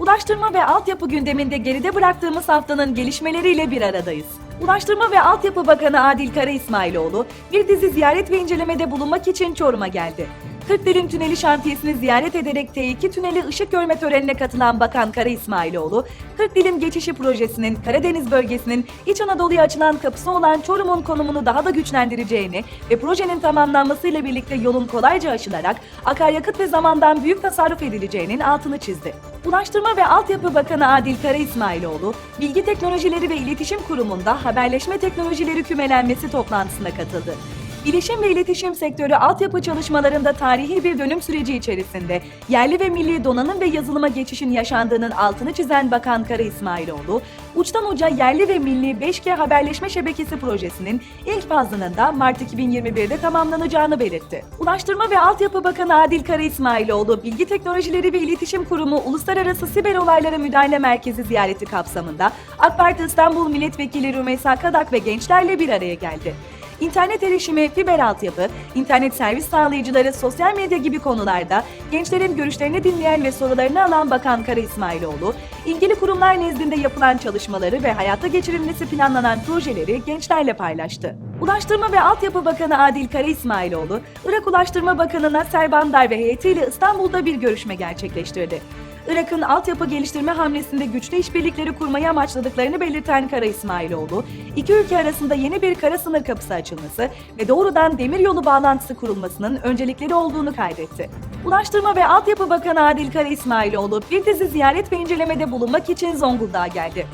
Ulaştırma ve altyapı gündeminde geride bıraktığımız haftanın gelişmeleriyle bir aradayız. Ulaştırma ve Altyapı Bakanı Adil Kara İsmailoğlu bir dizi ziyaret ve incelemede bulunmak için Çorum'a geldi. Kırklareli Tüneli şantiyesini ziyaret ederek T2 Tüneli ışık görme törenine katılan Bakan Kara İsmailoğlu, 40 dilim geçişi projesinin Karadeniz bölgesinin İç Anadolu'ya açılan kapısı olan Çorum'un konumunu daha da güçlendireceğini ve projenin tamamlanmasıyla birlikte yolun kolayca aşılarak akaryakıt ve zamandan büyük tasarruf edileceğinin altını çizdi. Ulaştırma ve Altyapı Bakanı Adil Kara İsmailoğlu, Bilgi Teknolojileri ve İletişim Kurumu'nda haberleşme teknolojileri kümelenmesi toplantısına katıldı. Bilişim ve iletişim sektörü altyapı çalışmalarında tarihi bir dönüm süreci içerisinde yerli ve milli donanım ve yazılıma geçişin yaşandığının altını çizen Bakan Kara İsmailoğlu, uçtan uca yerli ve milli 5G haberleşme şebekesi projesinin ilk fazının da Mart 2021'de tamamlanacağını belirtti. Ulaştırma ve Altyapı Bakanı Adil Kara İsmailoğlu, Bilgi Teknolojileri ve İletişim Kurumu Uluslararası Siber Olaylara Müdahale Merkezi ziyareti kapsamında AK Parti İstanbul Milletvekili Rümeysa Kadak ve gençlerle bir araya geldi. İnternet erişimi, fiber altyapı, internet servis sağlayıcıları, sosyal medya gibi konularda gençlerin görüşlerini dinleyen ve sorularını alan Bakan Kara İsmailoğlu, ilgili kurumlar nezdinde yapılan çalışmaları ve hayata geçirilmesi planlanan projeleri gençlerle paylaştı. Ulaştırma ve Altyapı Bakanı Adil Kara İsmailoğlu, Irak Ulaştırma Bakanı Nasser Bandar ve heyetiyle İstanbul'da bir görüşme gerçekleştirdi. Irak'ın altyapı geliştirme hamlesinde güçlü işbirlikleri kurmayı amaçladıklarını belirten Kara İsmailoğlu, iki ülke arasında yeni bir kara sınır kapısı açılması ve doğrudan demiryolu bağlantısı kurulmasının öncelikleri olduğunu kaydetti. Ulaştırma ve Altyapı Bakanı Adil Kara İsmailoğlu bir dizi ziyaret ve incelemede bulunmak için Zonguldak'a geldi.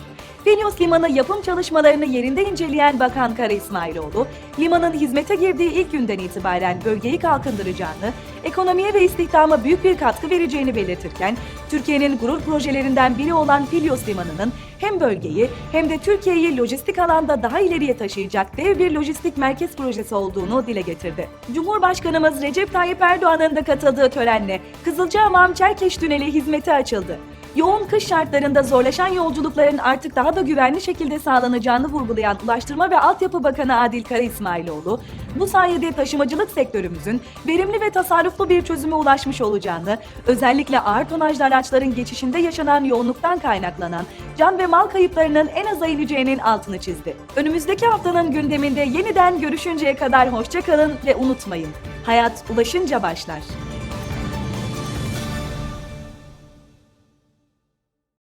Filyos Limanı yapım çalışmalarını yerinde inceleyen Bakan Kara İsmailoğlu, limanın hizmete girdiği ilk günden itibaren bölgeyi kalkındıracağını, ekonomiye ve istihdama büyük bir katkı vereceğini belirtirken, Türkiye'nin gurur projelerinden biri olan Filyos Limanı'nın hem bölgeyi hem de Türkiye'yi lojistik alanda daha ileriye taşıyacak dev bir lojistik merkez projesi olduğunu dile getirdi. Cumhurbaşkanımız Recep Tayyip Erdoğan'ın da katıldığı törenle Kızılcahamam Çerkeş Tüneli hizmete açıldı yoğun kış şartlarında zorlaşan yolculukların artık daha da güvenli şekilde sağlanacağını vurgulayan Ulaştırma ve Altyapı Bakanı Adil Kara İsmailoğlu, bu sayede taşımacılık sektörümüzün verimli ve tasarruflu bir çözüme ulaşmış olacağını, özellikle ağır tonajlı araçların geçişinde yaşanan yoğunluktan kaynaklanan can ve mal kayıplarının en aza ineceğinin altını çizdi. Önümüzdeki haftanın gündeminde yeniden görüşünceye kadar hoşçakalın ve unutmayın, hayat ulaşınca başlar.